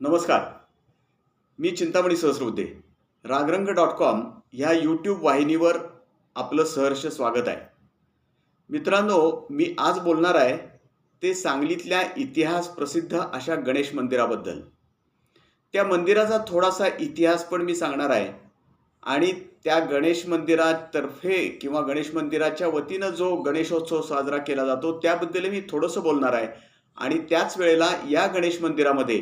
नमस्कार. मी Chintamani Sahasrabuddhe. Ragarang dot com ह्या यूट्यूब वाहिनीवर आपलं सहर्ष स्वागत आहे. मित्रांनो मी आज बोलणार आहे ते सांगलीतल्या इतिहास प्रसिद्ध अशा गणेश मंदिराबद्दल. त्या मंदिराचा थोडासा इतिहास पण मी सांगणार आहे आणि त्या गणेश मंदिरातर्फे किंवा गणेश मंदिराच्या वतीनं जो गणेशोत्सव साजरा केला जातो त्याबद्दल मी थोडंसं बोलणार आहे आणि त्याच वेळेला या गणेश मंदिरामध्ये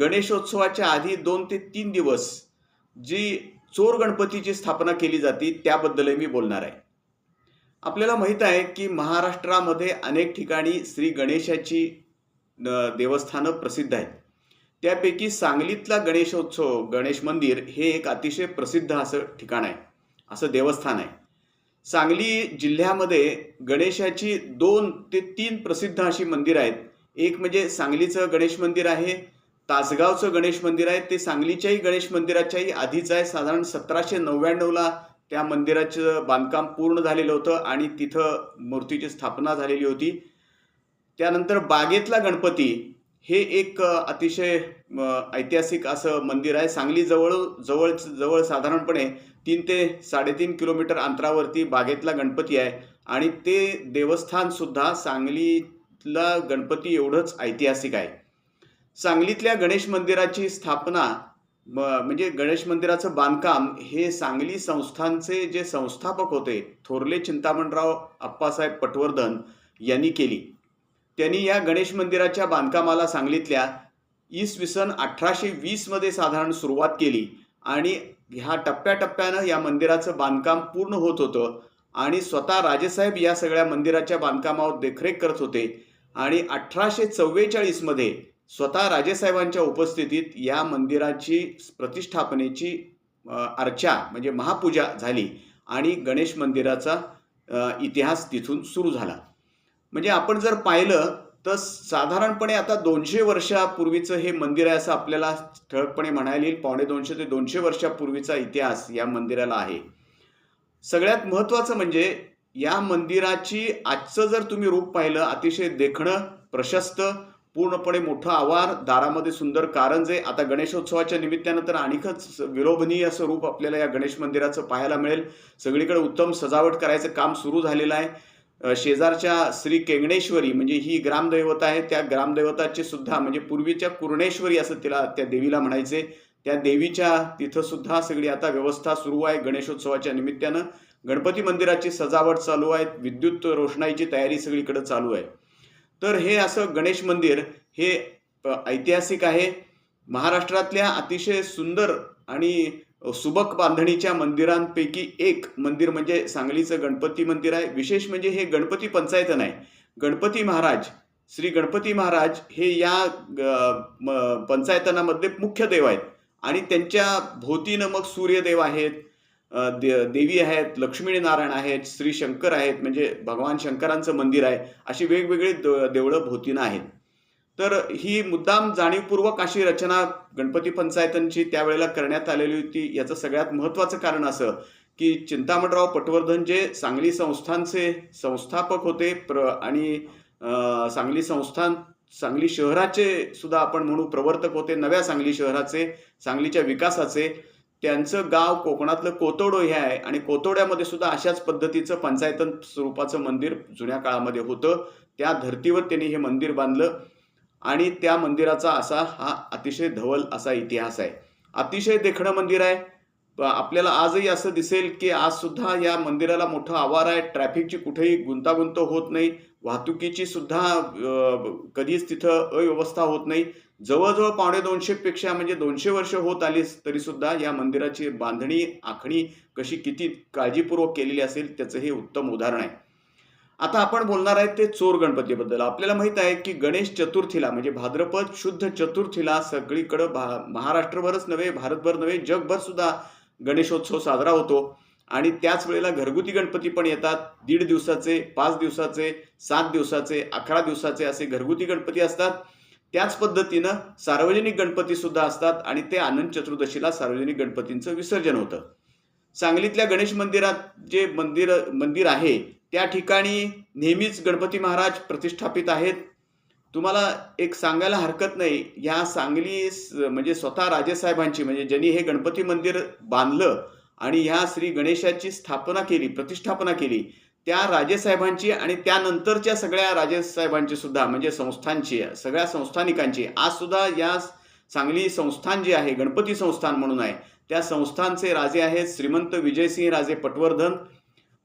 गणेशोत्सवाच्या आधी दोन ते तीन दिवस जी चोर गणपतीची स्थापना केली जाते त्याबद्दलही मी बोलणार आहे. आपल्याला माहीत आहे की महाराष्ट्रामध्ये अनेक ठिकाणी श्री गणेशाची न- देवस्थानं प्रसिद्ध आहेत. त्यापैकी सांगलीतला गणेशोत्सव गणेश मंदिर हे एक अतिशय प्रसिद्ध असं ठिकाण आहे असं देवस्थान आहे. सांगली जिल्ह्यामध्ये गणेशाची दोन ते तीन प्रसिद्ध अशी मंदिरं आहेत. एक म्हणजे सांगलीचं गणेश मंदिर आहे तासगावचं गणेश मंदिर आहे ते सांगलीच्याही गणेश मंदिराच्याही आधीच आहे. साधारण सतराशे नव्याण्णवला त्या मंदिराचं बांधकाम पूर्ण झालेलं होतं आणि तिथं मूर्तीची स्थापना झालेली होती. त्यानंतर बागेतला गणपती हे एक अतिशय ऐतिहासिक असं मंदिर आहे. सांगली जवळ जवळ जवळ साधारणपणे तीन ते साडेतीन किलोमीटर अंतरावरती बागेतला गणपती आहे. आणि ते देवस्थानसुद्धा सांगलीतला गणपती एवढंच ऐतिहासिक आहे. सांगलीतल्या गणेश मंदिराची स्थापना म- म्हणजे गणेश मंदिराचं बांधकाम हे सांगली संस्थांचे जे संस्थापक होते थोरले चिंतामणराव अप्पासाहेब पटवर्धन यांनी केली. त्यांनी या गणेश मंदिराच्या बांधकामाला सांगलीतल्या इसवी सन अठराशे वीसमध्ये साधारण सुरुवात केली आणि ह्या टप्प्याटप्प्यानं या मंदिराचं बांधकाम पूर्ण होत होतं आणि स्वतः राजेसाहेब या सगळ्या मंदिराच्या बांधकामावर देखरेख करत होते आणि अठराशे चव्वेचाळीसमध्ये स्वतः राजेसाहेबांच्या उपस्थितीत या मंदिराची प्रतिष्ठापनेची अर्चा म्हणजे महापूजा झाली आणि गणेश मंदिराचा इतिहास तिथून सुरू झाला. म्हणजे आपण जर पाहिलं तर साधारणपणे आता दोनशे वर्षापूर्वीचं हे मंदिर आहे असं आपल्याला ठळकपणे म्हणायला येईल. पावणे दोनशे ते दोनशे वर्षापूर्वीचा इतिहास या मंदिराला आहे. सगळ्यात महत्त्वाचं म्हणजे या मंदिराची आजचं जर तुम्ही रूप पाहिलं अतिशय देखणं प्रशस्त पूर्णपणे मोठं आवार दारामध्ये सुंदर कारंजे. आता गणेशोत्सवाच्या निमित्तानं तर आणखीच विलोभनीय असं रूप आपल्याला या गणेश मंदिराचं पाहायला मिळेल. सगळीकडे उत्तम सजावट करायचं काम सुरू झालेलं आहे. शेजारच्या श्री केंगणेश्वरी म्हणजे ही ग्रामदैवता आहे. त्या ग्रामदैवताचे सुद्धा म्हणजे पूर्वीच्या कुर्णेश्वरी असं तिला त्या देवीला म्हणायचे. त्या देवीच्या तिथं सुद्धा सगळी आता व्यवस्था सुरू आहे गणेशोत्सवाच्या निमित्तानं. गणपती मंदिराची सजावट चालू आहे. विद्युत रोषणाईची तयारी सगळीकडे चालू आहे. तर हे असं गणेश मंदिर हे ऐतिहासिक आहे. महाराष्ट्रातल्या अतिशय सुंदर आणि सुबक बांधणीच्या मंदिरांपैकी एक मंदिर म्हणजे सांगलीचं गणपती मंदिर आहे. विशेष म्हणजे हे गणपती पंचायतन आहे. गणपती महाराज श्री गणपती महाराज हे या ग- म- पंचायतनामध्ये मुख्य देव आहेत. आणि त्यांच्या भोवतीनं मग सूर्यदेव आहेत दे- देवी आहेत लक्ष्मीनारायण आहेत श्री शंकर आहेत म्हणजे भगवान शंकरांचं मंदिर आहे अशी वेगवेगळी द- देवळं भोवतीनं आहेत. तर ही मुद्दाम जाणीवपूर्वक अशी रचना गणपती पंचायतांची त्यावेळेला करण्यात आलेली होती याचं सगळ्यात महत्त्वाचं कारण असं की चिंतामणराव पटवर्धन जे सांगली संस्थांचे संस्थापक होते प्र आणि सांगली संस्थान सांगली शहराचे सुद्धा आपण म्हणू प्रवर्तक होते नव्या सांगली शहराचे सांगलीच्या विकासाचे त्यांचं गाव कोकणातलं कोतोडो हे आहे. आणि कोतोड्यामध्ये सुद्धा अशाच पद्धतीचं पंचायतन स्वरूपाचं मंदिर जुन्या काळामध्ये होतं. त्या धर्तीवर त्यांनी हे मंदिर बांधलं. आणि त्या मंदिराचा असा हा अतिशय धवल असा इतिहास आहे. अतिशय देखणं मंदिर आहे. आपल्याला आजही असं दिसेल की आज सुद्धा या मंदिराला मोठं आवार आहे. ट्रॅफिकची कुठेही गुंतागुंत होत नाही. वाहतुकीची सुद्धा कधीच तिथं अव्यवस्था होत नाही. जवळजवळ पावणे दोनशे पेक्षा म्हणजे दोनशे वर्ष होत आली तरी सुद्धा या मंदिराची बांधणी आखणी कशी किती काळजीपूर्वक केलेली असेल त्याचं हे उत्तम उदाहरण आहे. आता आपण बोलणार आहे ते चोर गणपतीबद्दल. आपल्याला माहीत आहे की गणेश चतुर्थीला म्हणजे भाद्रपद शुद्ध चतुर्थीला सगळीकडं भा महाराष्ट्रभरच नव्हे भारतभर नव्हे जगभर सुद्धा गणेशोत्सव साजरा होतो. आणि त्याच वेळेला घरगुती गणपती पण येतात. दीड दिवसाचे पाच दिवसाचे सात दिवसाचे अकरा दिवसाचे असे घरगुती गणपती असतात. त्याच पद्धतीनं सार्वजनिक गणपती सुद्धा असतात आणि ते आनंद चतुर्दशीला सार्वजनिक गणपतींचं विसर्जन होतं. सांगलीतल्या गणेश मंदिरात जे मंदिर मंदिर आहे त्या ठिकाणी नेहमीच गणपती महाराज प्रतिष्ठापित आहेत. तुम्हाला एक सांगायला हरकत नाही ह्या सांगली स- म्हणजे स्वतः राजेसाहेबांची म्हणजे ज्यांनी हे गणपती मंदिर बांधलं आणि ह्या श्री गणेशाची स्थापना केली प्रतिष्ठापना केली त्या राजेसाहेबांची आणि त्यानंतरच्या सगळ्या राजेसाहेबांची सुद्धा म्हणजे संस्थांची सगळ्या संस्थानिकांची. आज सुद्धा या सांगली संस्थान जे आहे गणपती संस्थान म्हणून आहे त्या संस्थांचे राजे आहेत श्रीमंत विजयसिंह राजे पटवर्धन.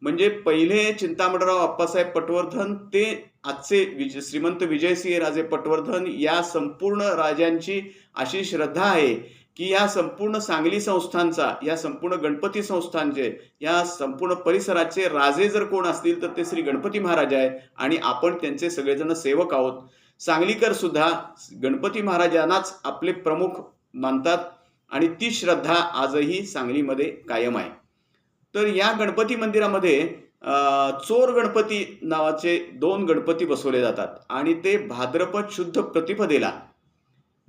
म्हणजे पहिले चिंतामणराव अप्पासाहेब पटवर्धन ते आजचे विज श्रीमंत विजयसिंह राजे पटवर्धन या संपूर्ण राजांची अशी श्रद्धा आहे. की या संपूर्ण सांगली संस्थांचा या संपूर्ण गणपती संस्थानचे या संपूर्ण परिसराचे राजे जर कोण असतील तर ते श्री गणपती महाराज आहे आणि आपण त्यांचे सगळेजण सेवक आहोत. सांगलीकर सुद्धा गणपती महाराजांनाच आपले प्रमुख मानतात आणि ती श्रद्धा आजही सांगलीमध्ये कायम आहे. तर या गणपती मंदिरामध्ये चोर गणपती नावाचे दोन गणपती बसवले जातात आणि ते भाद्रपद शुद्ध प्रतिपदेला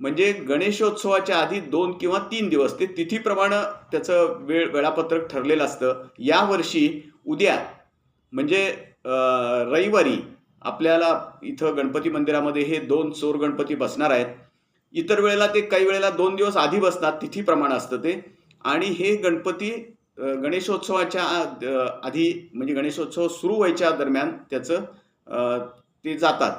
म्हणजे गणेशोत्सवाच्या आधी दोन किंवा तीन दिवस ते तिथीप्रमाणे त्याचं वेळ वेळापत्रक ठरलेलं असतं. यावर्षी उद्या म्हणजे रविवारी आपल्याला इथं गणपती मंदिरामध्ये हे दोन चोर गणपती बसणार आहेत. इतर वेळेला ते काही वेळेला दोन दिवस आधी बसतात तिथीप्रमाणे असतं ते. आणि हे गणपती गणेशोत्सवाच्या आधी म्हणजे गणेशोत्सव सुरू व्हायच्या दरम्यान त्याचं ते जातात.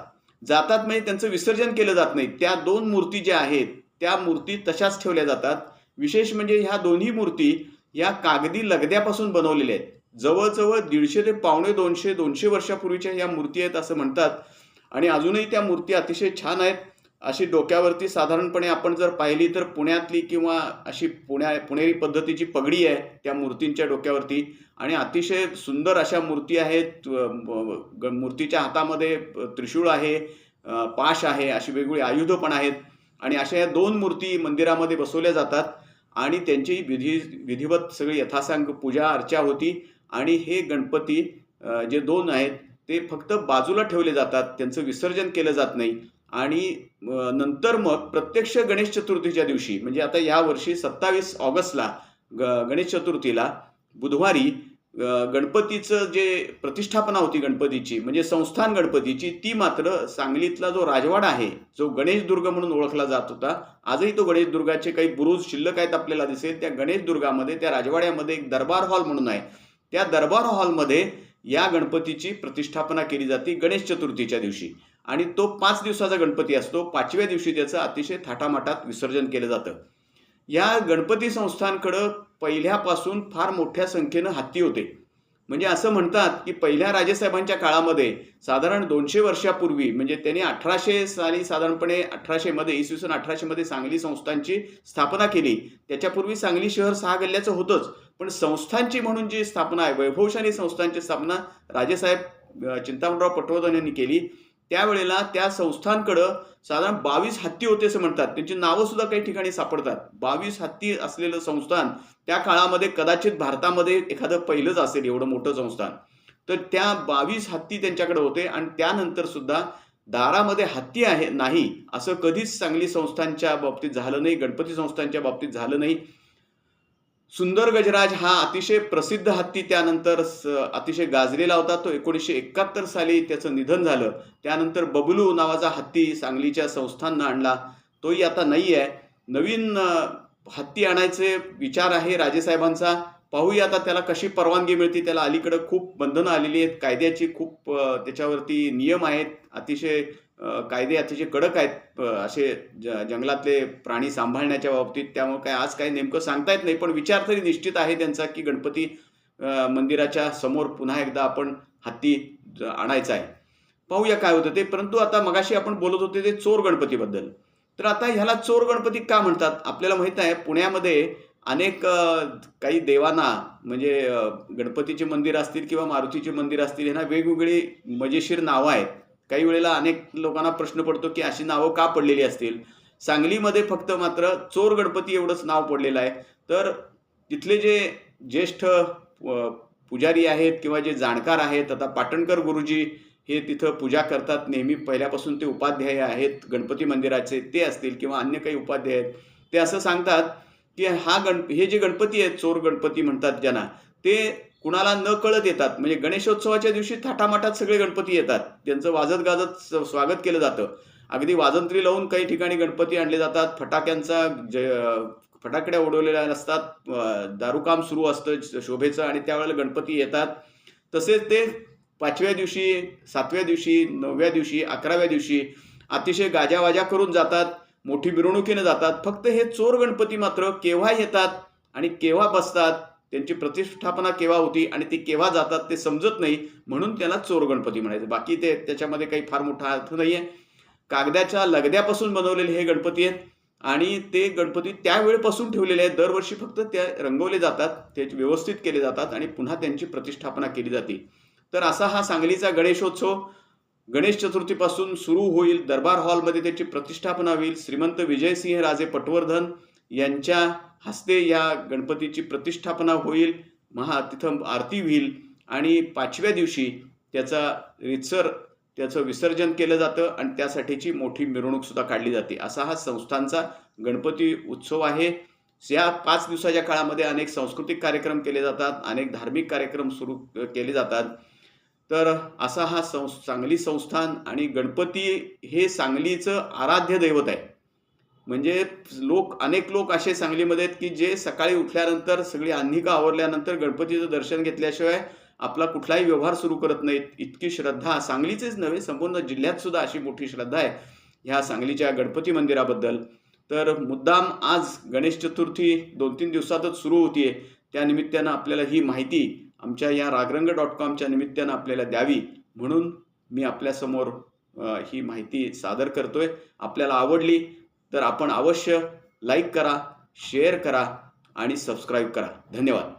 जातात म्हणजे त्यांचं विसर्जन केलं जात नाही. त्या दोन मूर्ती ज्या आहेत त्या मूर्ती तशाच ठेवल्या जातात. विशेष म्हणजे ह्या दोन्ही मूर्ती या कागदी लगद्यापासून बनवलेल्या आहेत. जवळजवळ दीडशे ते पावणे दोनशे दोनशे वर्षापूर्वीच्या या मूर्ती आहेत असं म्हणतात. आणि अजूनही त्या मूर्ती अतिशय छान आहेत. अशी डोक्यावरती साधारणपणे आपण जर पाहिली तर पुण्यातली किंवा अशी पुण्या पुणेरी पद्धतीची पगडी आहे त्या मूर्तींच्या डोक्यावरती. आणि अतिशय सुंदर अशा मूर्ती आहेत ग- मूर्तीच्या हातामध्ये त्रिशूळ आहे पाश आहे अशी वेगवेगळी आयुधं पण आहेत. आणि अशा या दोन मूर्ती मंदिरामध्ये बसवल्या जातात. आणि त्यांची विधी विधिवत सगळी यथासांग पूजा अर्चा होती. आणि हे गणपती जे दोन आहेत ते फक्त बाजूला ठेवले जातात. त्यांचं विसर्जन केलं जात नाही. आणि नंतर मग प्रत्यक्ष गणेश चतुर्थीच्या दिवशी म्हणजे आता या वर्षी सत्तावीस ऑगस्टला ग गणेश चतुर्थीला बुधवारी गणपतीचं जे प्रतिष्ठापना होती गणपतीची म्हणजे संस्थान गणपतीची ती मात्र सांगलीतला जो राजवाडा आहे जो गणेशदुर्ग म्हणून ओळखला जात होता आजही तो गणेशदुर्गाचे काही बुरुज शिल्लक आहेत आपल्याला दिसेल त्या गणेशदुर्गामध्ये त्या राजवाड्यामध्ये एक दरबार हॉल म्हणून आहे. त्या दरबार हॉलमध्ये या गणपतीची प्रतिष्ठापना केली जाते गणेश चतुर्थीच्या दिवशी. आणि तो पाच दिवसाचा गणपती असतो. पाचव्या दिवशी त्याचं अतिशय थाटामाटात विसर्जन केलं जातं. या गणपती संस्थांकडं पहिल्यापासून फार मोठ्या संख्येनं हत्ती होते. म्हणजे असं म्हणतात की पहिल्या राजेसाहेबांच्या काळामध्ये साधारण दोनशे वर्षापूर्वी म्हणजे त्यांनी अठराशे साली साधारणपणे अठराशेमध्ये इसवी सन अठराशेमध्ये सांगली संस्थांची स्थापना केली. त्याच्यापूर्वी सांगली शहर सहा गल्ल्याचं होतंच. पण संस्थांची म्हणून जी स्थापना आहे वैभवशाली संस्थांची स्थापना राजेसाहेब चिंतामणराव पटवर्धन यांनी केली. त्यावेळेला त्या संस्थांकडं साधारण बावीस हत्ती होते असं म्हणतात. त्यांची नावं सुद्धा काही ठिकाणी सापडतात. बावीस हत्ती असलेलं संस्थान त्या काळामध्ये कदाचित भारतामध्ये एखादं पहिलंच असेल एवढं मोठं संस्थान. तर त्या बावीस हत्ती त्यांच्याकडे होते आणि त्यानंतर सुद्धा दारामध्ये हत्ती आहे नाही असं कधीच सांगली संस्थांच्या बाबतीत झालं नाही गणपती संस्थांच्या बाबतीत झालं नाही. सुंदर गजराज हा अतिशय प्रसिद्ध हत्ती. त्यानंतर स- अतिशय गाजलेला होता. तो एकोणीसशे एकाहत्तर साली त्याचं निधन झालं. त्यानंतर बबलू नावाचा हत्ती सांगलीच्या संस्थांना आणला. तोही आता नाही आहे नवीन हत्ती आणायचे विचार आहे राजेसाहेबांचा. पाहूया आता त्याला कशी परवानगी मिळते. त्याला अलीकडं खूप बंधनं आलेली आहेत. कायद्याची खूप त्याच्यावरती नियम आहेत. अतिशय कायदे अतिशय कडक आहेत. असे ज जंगलातले प्राणी सांभाळण्याच्या बाबतीत त्यामुळे काय आज काय नेमकं सांगता येत नाही पण विचार तरी निश्चित आहे त्यांचा की गणपती मंदिराच्या समोर पुन्हा एकदा आपण हत्ती आणायचा आहे. पाहूया काय होतं ते परंतु आता मगाशी आपण बोलत होते ते चोर गणपतीबद्दल. तर आता ह्याला चोर गणपती का म्हणतात? आपल्याला माहीत आहे पुण्यामध्ये अनेक काही देवांना म्हणजे गणपतीचे मंदिर असतील किंवा मारुतीचे मंदिर असतील ह्यांना वेगवेगळी मजेशीर नावं आहेत. काही वेळेला अनेक लोकांना प्रश्न पडतो की अशी नावं का पडलेली असतील? सांगलीमध्ये फक्त मात्र चोर गणपती एवढंच नाव पडलेलं आहे. तर तिथले जे ज्येष्ठ पुजारी आहेत किंवा जे जाणकार आहेत आता पाटणकर गुरुजी हे तिथं पूजा करतात. नेहमी पहिल्यापासून ते उपाध्याय आहेत. गणपती मंदिराचे ते असतील किंवा अन्य काही उपाध्याय आहेत. ते असं सांगतात की हा गण हे जे गणपती आहेत चोर गणपती म्हणतात ज्यांना ते कुणाला न कळत येतात म्हणजे गणेशोत्सवाच्या दिवशी थाटामाटात सगळे गणपती येतात. त्यांचं वाजत गाजत स- स्वागत केलं जातं. अगदी वाजंत्री लावून काही ठिकाणी गणपती आणले जातात. फटाक्यांचा ज फटाकड्या उडवलेल्या नसतात. दारूकाम सुरू असतं शोभेचं आणि त्यावेळेला गणपती येतात. तसेच ते पाचव्या दिवशी सातव्या दिवशी नवव्या दिवशी अकराव्या दिवशी अतिशय गाजावाजा करून जातात. मोठी मिरवणुकीने जातात. फक्त हे चोर गणपती मात्र केव्हा येतात आणि केव्हा बसतात त्यांची प्रतिष्ठापना केव्हा होती आणि ते केव्हा जातात ते समजत नाही म्हणून त्याला चोर गणपती म्हणायचं. बाकी ते त्याच्यामध्ये काही फार मोठा अर्थ नाही आहे कागदाच्या लगद्यापासून बनवलेले हे गणपती आहेत आणि ते गणपती त्यावेळेपासून ठेवलेले आहेत. दरवर्षी फक्त त्या रंगवले जातात ते व्यवस्थित केले जातात आणि पुन्हा त्यांची प्रतिष्ठापना केली जाते. तर असा हा सांगलीचा गणेशोत्सव. गणेश चतुर्थीपासून सुरू होईल. दरबार हॉलमध्ये त्याची प्रतिष्ठापना होईल. श्रीमंत विजयसिंह राजे पटवर्धन यांच्या हस्ते या गणपतीची प्रतिष्ठापना होईल. महा तिथं आरती होईल. आणि पाचव्या दिवशी त्याचा रितसर त्याचं विसर्जन केलं जातं आणि त्यासाठीची मोठी मिरवणूकसुद्धा काढली जाते. असा हा संस्थांचा गणपती उत्सव आहे. या पाच दिवसाच्या काळामध्ये अनेक सांस्कृतिक कार्यक्रम केले जातात अनेक धार्मिक कार्यक्रम सुरू केले जातात. तर असा हा सं सांगली संस्थान आणि गणपती हे सांगलीचं आराध्य दैवत आहे. म्हणजे लोक अनेक लोक असे सांगलीमध्ये आहेत की जे सकाळी उठल्यानंतर सगळी अन्निका आवरल्यानंतर गणपतीचं दर्शन घेतल्याशिवाय आपला कुठलाही व्यवहार सुरू करत नाहीत. इतकी श्रद्धा सांगलीचेच नव्हे संपूर्ण जिल्ह्यात सुद्धा अशी मोठी श्रद्धा आहे ह्या सांगलीच्या गणपती मंदिराबद्दल. तर मुद्दाम आज गणेश चतुर्थी दोन तीन दिवसातच सुरू होतीये. त्या निमित्तानं आपल्याला ही माहिती आमच्या या रागरंग डॉट कॉमच्या निमित्तानं आपल्याला द्यावी. म्हणून मी आपल्यासमोर ही माहिती सादर करतोय. आपल्याला आवडली तर आपण अवश्य लाईक करा शेअर करा आणि सबस्क्राईब करा. धन्यवाद.